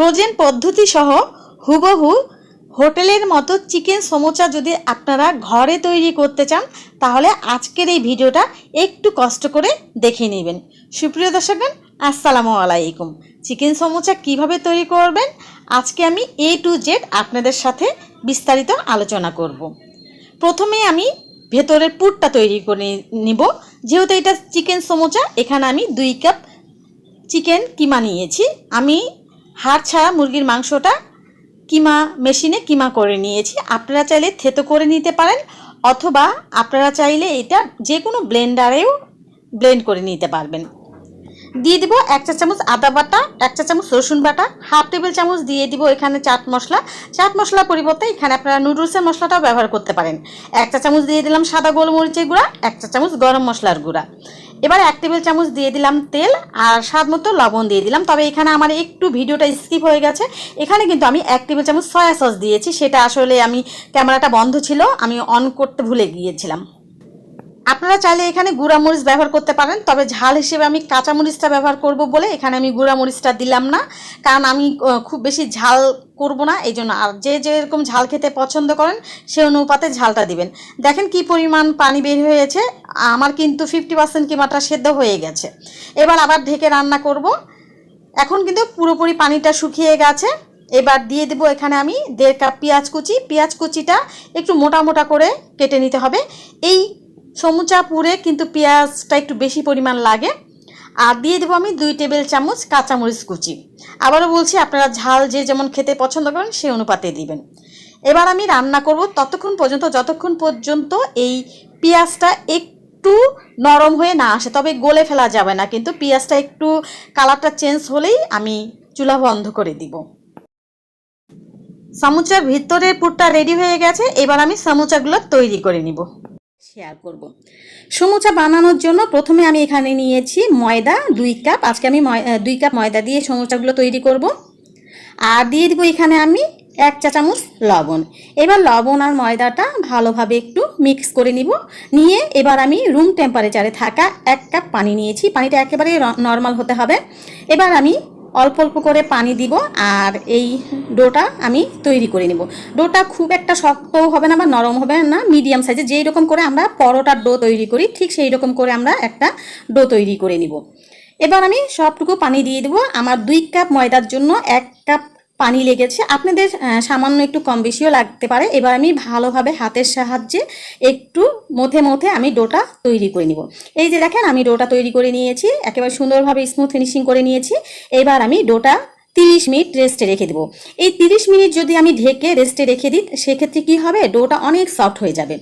Frozen পদ্ধতি সহ হুবহু হোটেলের মতো চিকেন সমোচা যদি আপনারা ঘরে তৈরি করতে চান, তাহলে আজকের এই ভিডিওটা একটু কষ্ট করে দেখে নেবেন। সুপ্রিয় দর্শকগণ, আসসালামু আলাইকুম। চিকেন সমোচা কীভাবে তৈরি করবেন, আজকে আমি এ টু জেড আপনাদের সাথে বিস্তারিত আলোচনা করব। প্রথমে আমি ভেতরের পুরটা তৈরি করে নিব। যেহেতু এটা চিকেন সমোচা, এখানে আমি দুই কাপ চিকেন কিমা নিয়েছি। আমি হাড় ছাড়া মুরগির মাংসটা কিমা মেশিনে কিমা করে নিয়েছি। আপনারা চাইলে থেতো করে নিতে পারেন অথবা আপনারা চাইলে এটা যে কোনো ব্লেন্ডারেও ব্লেন্ড করে নিতে পারবেন। দিয়ে দিব এক চা চামচ আদা বাটা, এক চা চামচ রসুন বাটা, হাফ টেবিল চামচ দিয়ে দিব এখানে চাট মশলা। চাট মশলার পরিবর্তে এখানে আপনারা নুডলসের মশলাটাও ব্যবহার করতে পারেন। এক চা চামচ দিয়ে দিলাম সাদা গোলমরিচের গুঁড়া, এক চা চামচ গরম মশলার গুঁড়া। এবার এক টেবিল চামচ দিয়ে দিলাম তেল আর স্বাদ মতো লবণ দিয়ে দিলাম। তবে এখানে আমার একটু ভিডিওটা স্কিপ হয়ে গেছে। এখানে কিন্তু আমি এক টেবিল চামচ সয়া সস দিয়েছি। সেটা আসলে আমি ক্যামেরাটা বন্ধ ছিল, আমি অন করতে ভুলে গিয়েছিলাম। আপনারা চাইলে এখানে মরিচ ব্যবহার করতে পারেন, তবে ঝাল হিসেবে আমি কাঁচা মরিচটা ব্যবহার করব বলে এখানে আমি মরিচটা দিলাম না, কারণ আমি খুব বেশি ঝাল করব না এই জন্য আর যে যেরকম ঝাল খেতে পছন্দ করেন সে অনুপাতে ঝালটা দিবেন। দেখেন কি পরিমাণ পানি বের হয়েছে, আমার কিন্তু ফিফটি পার্সেন্ট কিমাটা সেদ্ধ হয়ে গেছে। এবার আবার ঢেকে রান্না করব। এখন কিন্তু পুরোপুরি পানিটা শুকিয়ে গেছে, এবার দিয়ে দেবো এখানে আমি দেড় কাপ পেঁয়াজ কুচি। পেঁয়াজ কুচিটা একটু মোটা মোটা করে কেটে নিতে হবে। এই সমুচা পুরে কিন্তু পেঁয়াজটা একটু বেশি পরিমাণ লাগে। আর দিয়ে দেবো আমি দুই টেবিল চামচ কাঁচামরিচ কুচি। আবারও বলছি, আপনারা ঝাল যে যেমন খেতে পছন্দ করেন সেই অনুপাতে দিবেন। এবার আমি রান্না করব ততক্ষণ পর্যন্ত, যতক্ষণ পর্যন্ত এই পেঁয়াজটা একটু নরম হয়ে না আসে, তবে গলে ফেলা যাবে না, কিন্তু পেঁয়াজটা একটু কালারটা চেঞ্জ হলেই আমি চুলা বন্ধ করে দিব। সামুচার ভিতরের পুরটা রেডি হয়ে গেছে, এবার আমি সামুচাগুলো তৈরি করে নিব। শেয়ার করব। সমুচা বানানোর জন্য প্রথমে আমি এখানে নিয়েছি ময়দা, দুই কাপ আজকে আমি দুই কাপ ময়দা দিয়ে সমুচাগুলো তৈরি করব। আর দিয়ে দিব এখানে আমি এক চা চামচ লবণ। এবার লবণ আর ময়দাটা ভালোভাবে একটু মিক্স করে নিব। নিয়ে এবার আমি রুম টেম্পারেচারে থাকা এক কাপ পানি নিয়েছি। পানিটা একেবারে নর্মাল হতে হবে। এবার আমি অল্প অল্প করে পানি দিব আর এই ডোটা আমি তৈরি করে নিব। ডোটা খুব একটা শক্ত হবে না বা নরম হবে না মিডিয়াম সাইজে যেই রকম করে আমরা পরোটার ডো তৈরি করি, ঠিক সেই রকম করে আমরা একটা ডো তৈরি করে নিব। এবার আমি সবটুকু পানি দিয়ে দেবো। আমার দুই কাপ ময়দার জন্য এক কাপ পানি লেগেছে। আপনাদের সামান্য একটু কম বেশিও লাগতে পারে। এবার আমি ভালোভাবে হাতের সাহায্যে একটু মধ্যে মধ্যে আমি ডোটা তৈরি করে নিব। এই যে দেখেন, আমি ডোটা তৈরি করে নিয়েছি। একেবারে সুন্দরভাবে স্মুথ ফিনিশিং করে নিয়েছি। এবার আমি ডোটা তিরিশ মিনিট রেস্টে রেখে দেবো। এই তিরিশ মিনিট যদি আমি ঢেকে রেস্টে রেখে দিই, সেক্ষেত্রে কি হবে? ডোটা অনেক সফট হয়ে যাবে।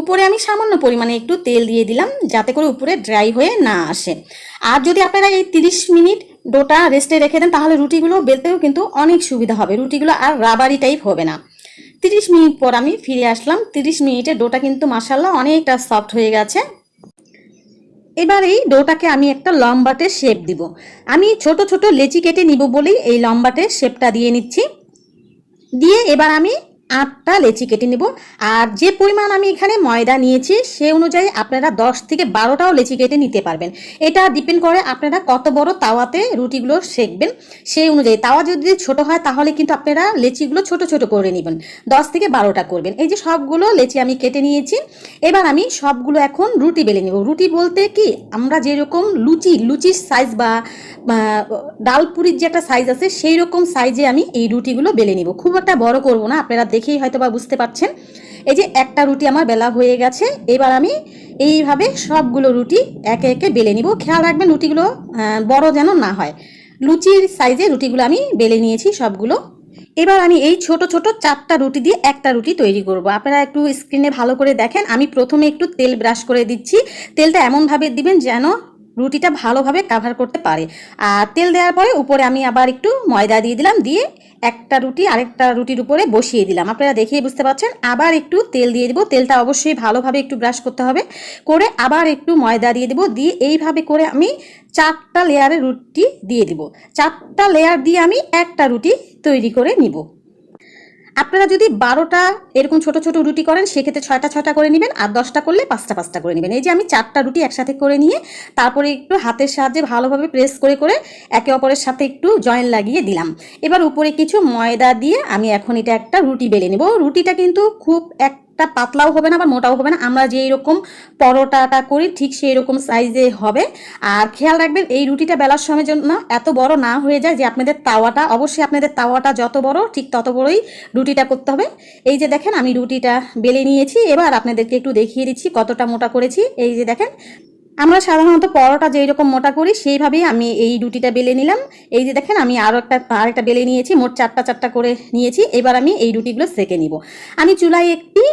উপরে আমি সামান্য পরিমাণে একটু তেল দিয়ে দিলাম, যাতে করে উপরে ড্রাই হয়ে না আসে। আর যদি আপনারা এই তিরিশ মিনিট ডোটা রেস্টে রেখে দেন, তাহলে রুটিগুলো বেলতেও কিন্তু অনেক সুবিধা হবে। রুটিগুলো আর রাবারি টাইপ হবে না। তিরিশ মিনিট পর আমি ফিরে আসলাম। তিরিশ মিনিটে ডোটা কিন্তু মাসাল্লাহ অনেকটা সফট হয়ে গেছে। এবার এই ডোটাকে আমি একটা লম্বাটে শেপ দিব। আমি ছোট ছোট লেচি কেটে নিব বলেই এই লম্বাটে শেপটা দিয়ে নিচ্ছি। দিয়ে এবার আমি আটটা লেচি কেটে নেব। আর যে পরিমাণ আমি এখানে ময়দা নিয়েছি, সে অনুযায়ী আপনারা দশ থেকে বারোটাও লেচি কেটে নিতে পারবেন। এটা ডিপেন্ড করে আপনারা কত বড় তাওয়াতে রুটিগুলো সেকবেন। সেই অনুযায়ী তাওয়া যদি ছোট হয়, তাহলে কিন্তু আপনারা লেচিগুলো ছোট ছোট করে নেবেন। দশ থেকে বারোটা করবেন। এই যে সবগুলো লেচি আমি কেটে নিয়েছি, এবার আমি সবগুলো এখন রুটি বেলে নেব। রুটি বলতে কি, আমরা যেরকম লুচি, লুচির সাইজ বা ডালপুরির যে একটা সাইজ আছে সেই রকম সাইজে আমি এই রুটিগুলো বেলে নিব। খুব একটা বড় করব না, আপনারা দেখেই হয়তো বা বুঝতে পারছেন। এই যে একটা রুটি আমার বেলা হয়ে গেছে, এবার আমি এইভাবে সবগুলো রুটি একে একে বেলে নিব। খেয়াল রাখবেন রুটিগুলো বড় যেন না হয়। লুচির সাইজে রুটিগুলো আমি বেলে নিয়েছি সবগুলো। এবার আমি এই ছোট ছোট চারটা রুটি দিয়ে একটা রুটি তৈরি করব। আপনারা একটু স্ক্রিনে ভালো করে দেখেন। আমি প্রথমে একটু তেল ব্রাশ করে দিচ্ছি। তেলটা এমনভাবে দিবেন যেন রুটিটা ভালোভাবে কাভার করতে পারে। আর তেল দেওয়ার পরে উপরে আমি আবার একটু ময়দা দিয়ে দিলাম, দিয়ে একটা রুটি, আরেকটা রুটির উপরে বসিয়ে দিলাম। আপনারা দেখেই বুঝতে পারছেন, আবার একটু তেল দিয়ে দিব। তেলটা অবশ্যই ভালোভাবে একটু ব্রাশ করতে হবে। করে আবার একটু ময়দা দিয়ে দেবো, দিয়ে এইভাবে করে আমি চারটা লেয়ারের রুটি দিয়ে দিব। চারটা লেয়ার দিয়ে আমি একটা রুটি তৈরি করে নিব। আপনারা যদি বারোটা এরকম ছোট ছোট রুটি করেন, সেক্ষেত্রে ছয়টা ছয়টা করে নেবেন আর দশটা করলে পাঁচটা পাঁচটা করে নেবেন। এই যে আমি চারটা রুটি একসাথে করে নিয়ে তারপরে একটু হাতের সাহায্যে ভালোভাবে প্রেস করে করে একে অপরের সাথে একটু জয়েন লাগিয়ে দিলাম। এবার উপরে কিছু ময়দা দিয়ে আমি এখন এটা একটা রুটি বেলে নেব। রুটিটা কিন্তু খুব একটা পাতলাও হবে না বা মোটাও হবে না। আমরা যেই রকম পরোটাটা করি, ঠিক সেই রকম সাইজে হবে। আর খেয়াল রাখবেন, এই রুটিটা বেলার সময় জন্য এত বড় না হয়ে যায় যে আপনাদের তাওয়াটা, অবশ্যই আপনাদের তাওয়াটা যত বড়, ঠিক তত বড়ই রুটিটা করতে হবে। এই যে দেখেন, আমি রুটিটা বেলে নিয়েছি। এবার আপনাদেরকে একটু দেখিয়ে দিচ্ছি কতটা মোটা করেছি। এই যে দেখেন, আমরা সাধারণত পরোটা যেই রকম মোটা করি, সেইভাবেই আমি এই রুটিটা বেলে নিলাম। এই যে দেখেন, আমি আরও একটা, আরেকটা বেলে নিয়েছি, মোট চারটা চারটা করে নিয়েছি। এবার আমি এই রুটিগুলো সেকে নিব। আমি চুলায় একটি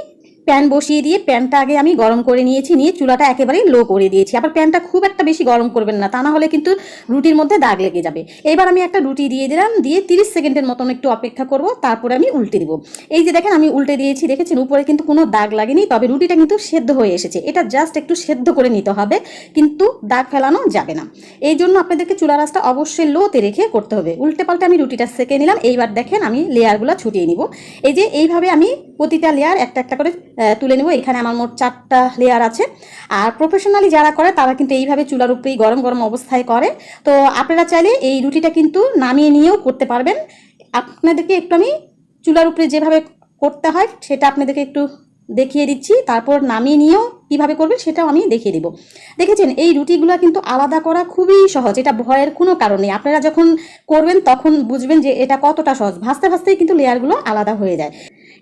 প্যান বসিয়ে দিয়ে প্যানটা আগে আমি গরম করে নিয়েছি, নিয়ে চুলাটা একেবারেই লো করে দিয়েছি। আবার প্যানটা খুব একটা বেশি গরম করবেন না, তা না হলে কিন্তু রুটির মধ্যে দাগ লেগে যাবে। এবার আমি একটা রুটি দিয়ে দিলাম, দিয়ে তিরিশ সেকেন্ডের মতন একটু অপেক্ষা করব, তারপরে আমি উল্টে দিব। এই যে দেখেন, আমি উল্টে দিয়েছি, দেখেছেন? উপরে কিন্তু কোনো দাগ লাগেনি, তবে রুটিটা কিন্তু সেদ্ধ হয়ে এসেছে। এটা জাস্ট একটু সেদ্ধ করে নিতে হবে, কিন্তু দাগ ফেলানো যাবে না। এই জন্য আপনাদেরকে চুলা রাসটা অবশ্যই লোতে রেখে করতে হবে। উল্টে পাল্টে আমি রুটিটা সেকে নিলাম, এইবার দেখেন আমি লেয়ারগুলো ছুটিয়ে নিব। এই যে এইভাবে আমি প্রতিটা লেয়ার একটা একটা করে তুলে নেব। এখানে আমার মোট চারটা লেয়ার আছে। আর প্রফেশনালি যারা করে, তারা কিন্তু এইভাবে চুলার উপরেই গরম গরম অবস্থায় করে। তো আপনারা চাইলে এই রুটিটা কিন্তু নামিয়ে নিয়েও করতে পারবেন। আপনাদেরকে একটু আমি চুলার উপরে যেভাবে করতে হয়, সেটা আপনাদেরকে একটু দেখিয়ে দিচ্ছি। তারপর নামিয়ে নিয়েও কীভাবে করবেন, সেটাও আমি দেখিয়ে দেবো। দেখেছেন, এই রুটিগুলো কিন্তু আলাদা করা খুবই সহজ। এটা ভয়ের কোনো কারণ নেই। আপনারা যখন করবেন, তখন বুঝবেন যে এটা কতটা সহজ। ভাজতে ভাজতেই কিন্তু লেয়ারগুলো আলাদা হয়ে যায়।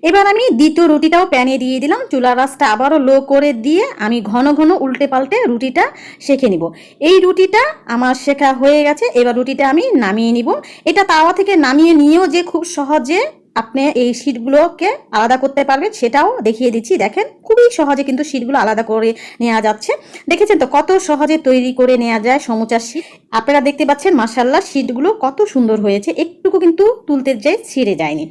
এবার আমি দ্বিতীয় রুটিটাও প্যানে দিয়ে দিলাম। চুলার রাসটা আবারও লো করে দিয়ে আমি ঘন ঘন উল্টে পাল্টে রুটিটা সেঁকে নিব। এই রুটিটা আমার শেখা হয়ে গেছে। এবার রুটিটা আমি নামিয়ে নিব। এটা তাওয়া থেকে নামিয়ে নিয়েও যে খুব সহজে আপনি এই শিটগুলোকে আলাদা করতে পারবেন, সেটাও দেখিয়ে দিচ্ছি। দেখেন, খুবই সহজে কিন্তু শিটগুলো আলাদা করে নেওয়া যাচ্ছে। দেখেছেন তো কত সহজে তৈরি করে নেওয়া যায় সমুচার শিট? আপনারা দেখতে পাচ্ছেন মাসাল্লাহ শিটগুলো কত সুন্দর হয়েছে। একটুকু কিন্তু তুলতে যাই ছিঁড়ে যায়নি।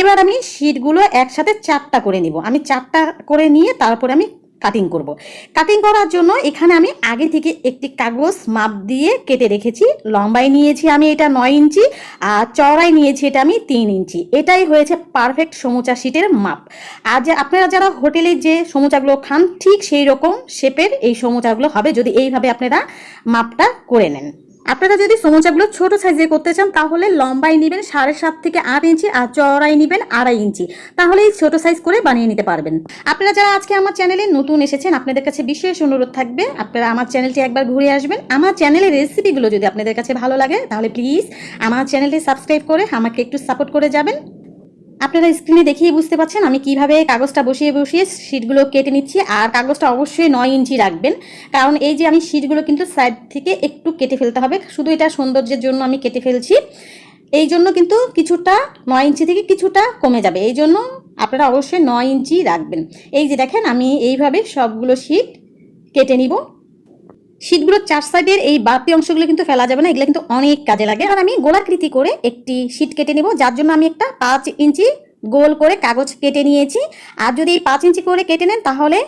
এবার আমি শিটগুলো একসাথে চারটা করে নিব। আমি চারটা করে নিয়ে তারপরে আমি কাটিং করব। কাটিং করার জন্য এখানে আমি আগে থেকে একটি কাগজ মাপ দিয়ে কেটে রেখেছি। লম্বাই নিয়েছি আমি এটা নয় ইঞ্চি, আর চওড়াই নিয়েছি এটা আমি তিন ইঞ্চি। এটাই হয়েছে পারফেক্ট সমুচা শিটের মাপ। আর যে, আপনারা যারা হোটেলে যে সমুচাগুলো খান, ঠিক সেই রকম শেপের এই সমুচাগুলো হবে যদি এইভাবে আপনারা মাপটা করে নেন। আপনারা যদি সমোচাগুলো ছোট সাইজে করতে চান, তাহলে লম্বাই নেবেন সাড়ে সাত থেকে আট ইঞ্চি আর চওড়াই নেবেন আড়াই ইঞ্চি। তাহলে এই ছোট সাইজ করে বানিয়ে নিতে পারবেন। আপনারা যারা আজকে আমার চ্যানেলে নতুন এসেছেন, আপনাদের কাছে বিশেষ অনুরোধ থাকবে, আপনারা আমার চ্যানেলটি একবার ঘুরে আসবেন। আমার চ্যানেলের রেসিপিগুলো যদি আপনাদের কাছে ভালো লাগে, তাহলে প্লিজ আমার চ্যানেলটি সাবস্ক্রাইব করে আমাকে একটু সাপোর্ট করে যাবেন। আপনারা স্ক্রিনে দেখিয়ে বুঝতে পাচ্ছেন আমি কীভাবে কাগজটা বসিয়ে বসিয়ে শিটগুলো কেটে নিচ্ছি। আর কাগজটা অবশ্যই নয় ইঞ্চি রাখবেন। কারণ এই যে আমি শিটগুলো কিন্তু সাইড থেকে একটু কেটে ফেলতে হবে। শুধু এটা সৌন্দর্যের জন্য আমি কেটে ফেলছি। এই জন্য কিন্তু কিছুটা নয় ইঞ্চি থেকে কিছুটা কমে যাবে। এই জন্য আপনারা অবশ্যই নয় ইঞ্চি রাখবেন। এই যে দেখেন আমি এইভাবে সবগুলো শিট কেটে নিব। শীটগুলোর চার সাইডের এই বাড়তি অংশগুলো কিন্তু ফেলা যাবে না, এগুলো কিন্তু অনেক কাজে লাগে। আর আমি গোলাকৃতি করে একটি শীট কেটে নেব, যার জন্য আমি একটা পাঁচ ইঞ্চি গোল করে কাগজ কেটে নিয়েছি। আর যদি এই পাঁচ ইঞ্চি করে কেটে নেন, তাহলে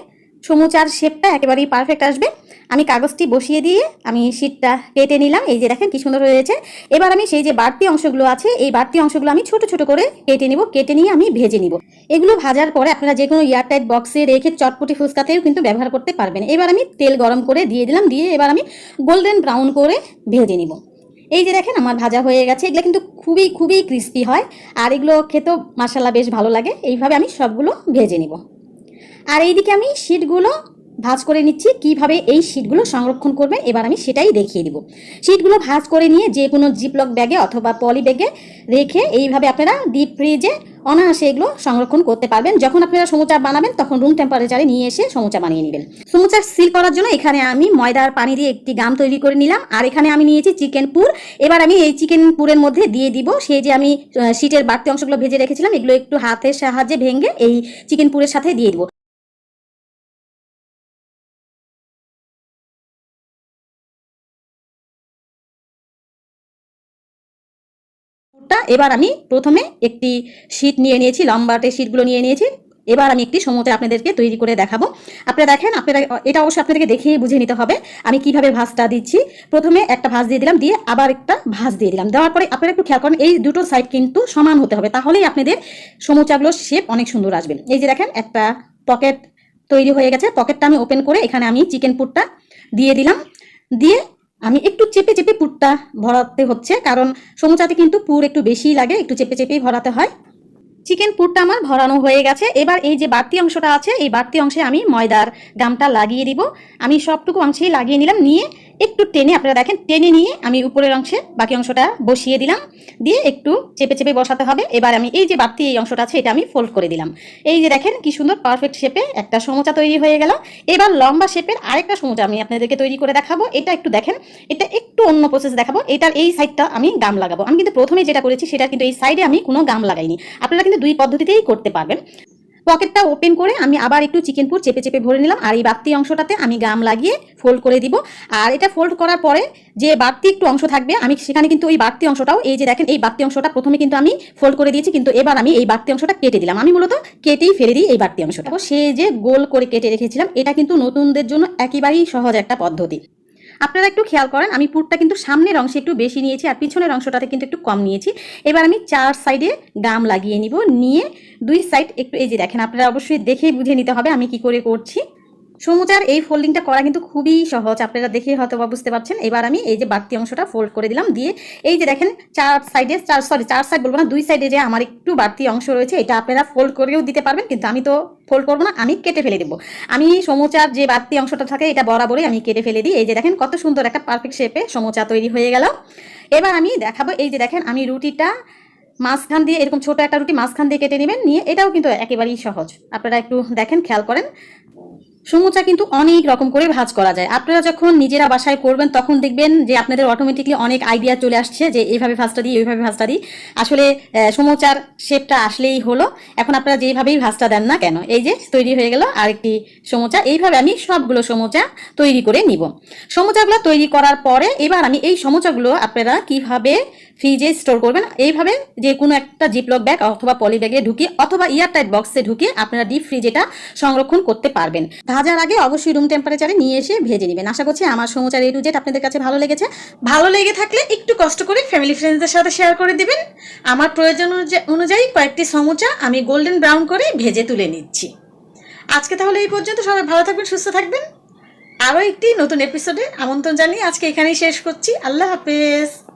সমুচার শেপটা একেবারেই পারফেক্ট আসবে। আমি কাগজটি বসিয়ে দিয়ে আমি শীটটা কেটে নিলাম। এই যে দেখেন কি সুন্দর হয়েছে। এবার আমি সেই যে বাড়তি অংশগুলো আছে, এই বাড়তি অংশগুলো আমি ছোট ছোট করে কেটে নিব, কেটে নিয়ে আমি ভেজে নিব। এগুলো ভাজার পরে আপনারা যে কোনো এয়ারটাইট বক্সে রেখে চটপটি ফুচকাতেও কিন্তু ব্যবহার করতে পারবেন। এবার আমি তেল গরম করে দিয়ে দিলাম, দিয়ে এবার আমি গোল্ডেন ব্রাউন করে ভেজে নিব। এই যে দেখেন আমার ভাজা হয়ে গেছে, এগুলো কিন্তু খুবই খুবই ক্রিস্পি হয় আর এগুলো খেতেও মাসাল্লা বেশ ভালো লাগে। এইভাবে আমি সবগুলো ভেজে নিব। আর এইদিকে আমি শিটগুলো ভাজ করে নিচ্ছি, কীভাবে এই শিটগুলো সংরক্ষণ করবে, এবার আমি সেটাই দেখিয়ে দিব। শিটগুলো ভাজ করে নিয়ে যে কোনো জিপলক ব্যাগে অথবা পলি ব্যাগে রেখে এইভাবে আপনারা ডিপ ফ্রিজে অনায়াসে এগুলো সংরক্ষণ করতে পারবেন। যখন আপনারা সমুচা বানাবেন, তখন রুম টেম্পারেচারে নিয়ে এসে সমুচা বানিয়ে নেবেন। সমুচা সিল করার জন্য এখানে আমি ময়দার পানি দিয়ে একটি গাম তৈরি করে নিলাম। আর এখানে আমি নিয়েছি চিকেন পুর। এবার আমি এই চিকেন পুরের মধ্যে দিয়ে দিব। সেই যে আমি শিটের বাড়তি অংশগুলো ভেজে রেখেছিলাম, এগুলো একটু হাতের সাহায্যে ভেঙে এই চিকেন পুরের সাথে দিয়ে দিব। পুরটা এবার আমি প্রথমে একটি শীট নিয়ে নিয়েছি, লম্বাটে শীটগুলো নিয়ে নিয়েছি। এবার আমি একটি সমুচা আপনাদেরকে তৈরি করে দেখাবো। আপনারা দেখেন, আপনারা, এটা অবশ্যই আপনাদেরকে দেখে বুঝে নিতে হবে। আমি কীভাবে ভাঁজটা দিচ্ছি? প্রথমে একটা ভাঁজ দিয়ে দিলাম, দিয়ে আবার একটা ভাঁজ দিয়ে দিলাম। দেওয়ার পরে আপনারা একটু খেয়াল করেন, এই দুটো সাইড কিন্তু সমান হতে হবে। তাহলেই আপনাদের সমুচাগুলোর শেপ অনেক সুন্দর আসবে। এই যে দেখেন, একটা পকেট তৈরি হয়ে গেছে। পকেটটা আমি ওপেন করে এখানে আমি চিকেন পুরটা দিয়ে দিলাম। দিয়ে আমি একটু চেপে চেপে পুরটা ভরাতে হচ্ছে, কারণ সমুচাতে কিন্তু পুর একটু বেশি লাগে, একটু চেপে চেপেই ভরাতে হয়। চিকেন পুরটা আমার ভরানো হয়ে গেছে। এবার এই যে বাড়তি অংশটা আছে, এই বাড়তি অংশে আমি ময়দার গামটা লাগিয়ে দিব। আমি সবটুকু অংশেই লাগিয়ে নিলাম, নিয়ে একটু টেনে, আপনারা দেখেন, টেনে নিয়ে আমি উপরের অংশে বাকি অংশটা বসিয়ে দিলাম। দিয়ে একটু চেপে চেপে বসাতে হবে। এবার আমি এই যে বাড়তি এই অংশটা আছে, এটা আমি ফোল্ড করে দিলাম। এই যে দেখেন, কি সুন্দর পারফেক্ট শেপে একটা সমোচা তৈরি হয়ে গেল। এবার লম্বা শেপের আরেকটা সমোচা আমি আপনাদেরকে তৈরি করে দেখাবো। এটা একটু দেখেন, এটা একটু অন্য প্রসেস দেখাবো। এটার এই সাইডটা আমি গাম লাগাবো। আমি কিন্তু প্রথমে যেটা করেছি, সেটা কিন্তু এই সাইডে আমি কোনো গাম লাগাইনি। আপনারা কিন্তু দুই পদ্ধতিতেই করতে পারবেন। পকেটটা ওপেন করে আমি আবার একটু চিকেন পুর চেপে চেপে ভরে নিলাম আর এই বাড়তি অংশটাতে আমি গাম লাগিয়ে ফোল্ড করে দিব। আর এটা ফোল্ড করার পরে যে বাড়তি একটু অংশ থাকবে, আমি সেখানে কিন্তু ওই বাড়তি অংশটাও, এই যে দেখেন এই বাড়তি অংশটা প্রথমে কিন্তু আমি ফোল্ড করে দিয়েছি, কিন্তু এবার আমি এই বাড়তি অংশটা কেটে দিলাম। আমি মূলত কেটেই ফেলে দিই এই বাড়তি অংশটা। সে যে গোল করে কেটে রেখেছিলাম, এটা কিন্তু নতুনদের জন্য একেবারেই সহজ একটা পদ্ধতি। আপনারা একটু খেয়াল করেন, আমি পুরটা কিন্তু সামনের অংশে একটু বেশি নিয়েছি আর পিছনের অংশটাতে কিন্তু একটু কম নিয়েছি। এবার আমি চার সাইডে গাম লাগিয়ে নিব। নিয়ে দুই সাইড একটু, এই যে দেখেন, আপনারা অবশ্যই দেখে বুঝে নিতে হবে আমি কি করে করছি। সমুচার, এই ফোল্ডিংটা করা কিন্তু খুবই সহজ। আপনারা দেখে হয়তো বা বুঝতে পারছেন। এবার আমি এই যে বাড়তি অংশটা ফোল্ড করে দিলাম। দিয়ে এই যে দেখেন, চার সাইডে চার সরি চার সাইড বলব না, দুই সাইডে যে আমার একটু বাড়তি অংশ রয়েছে, এটা আপনারা ফোল্ড করেও দিতে পারবেন। কিন্তু আমি তো ফোল্ড করব না, আমি কেটে ফেলে দেবো। আমি সমুচার যে বাড়তি অংশটা থাকে, এটা বরাবরই আমি কেটে ফেলে দিই। এই যে দেখেন, কত সুন্দর একটা পারফেক্ট শেপে সমুচা তৈরি হয়ে গেল। এবার আমি দেখাবো, এই যে দেখেন, আমি রুটিটা মাঝখান দিয়ে, এরকম ছোট একটা রুটি মাঝখান দিয়ে কেটে নেবেন। নিয়ে এটাও কিন্তু একেবারেই সহজ। আপনারা একটু দেখেন, খেয়াল করেন। সমুচা কিন্তু অনেক রকম করে ভাজ করা যায়। আপনারা যখন নিজেরা বাসায় করবেন, তখন দেখবেন যে আপনাদের অটোমেটিকলি অনেক আইডিয়া চলে আসছে যে এইভাবে ভাজটা দিই, এইভাবে ভাজটা দিই। আসলে সমুচার শেপটা আসলেই হলো। এখন আপনারা যেভাবেই ভাজটা দেন না কেন, এই যে তৈরি হয়ে গেল আরেকটি সমুচা। এইভাবে আমি সবগুলো সমুচা তৈরি করে নিব। সমুচাগুলো তৈরি করার পরে এবার আমি এই সমুচাগুলো আপনারা কীভাবে ফ্রিজে স্টোর করবেন। এইভাবে যে কোনো একটা জিপলক ব্যাগ অথবা পলি ব্যাগে ঢুকিয়ে অথবা এয়ারটাইট বক্সে ঢুকিয়ে আপনারা ডিপ ফ্রিজ এটা সংরক্ষণ করতে পারবেন। ভাজার আগে অবশ্যই রুম টেম্পারেচারে নিয়ে এসে ভেজে নেবেন। আশা করছি আমার সমুচার এই রুজেট আপনাদের কাছে ভালো লেগেছে। ভালো লেগে থাকলে একটু কষ্ট করে ফ্যামিলি ফ্রেন্ডসদের সাথে শেয়ার করে দিবেন। আমার প্রয়োজন অনুযা- অনুযায়ী কয়েকটি সমুচা আমি গোল্ডেন ব্রাউন করে ভেজে তুলে নিচ্ছি। আজকে তাহলে এই পর্যন্ত। সবাই ভালো থাকবেন, সুস্থ থাকবেন। আরও একটি নতুন এপিসোডে আমন্ত্রণ জানিয়ে আজকে এখানেই শেষ করছি। আল্লাহ হাফেজ।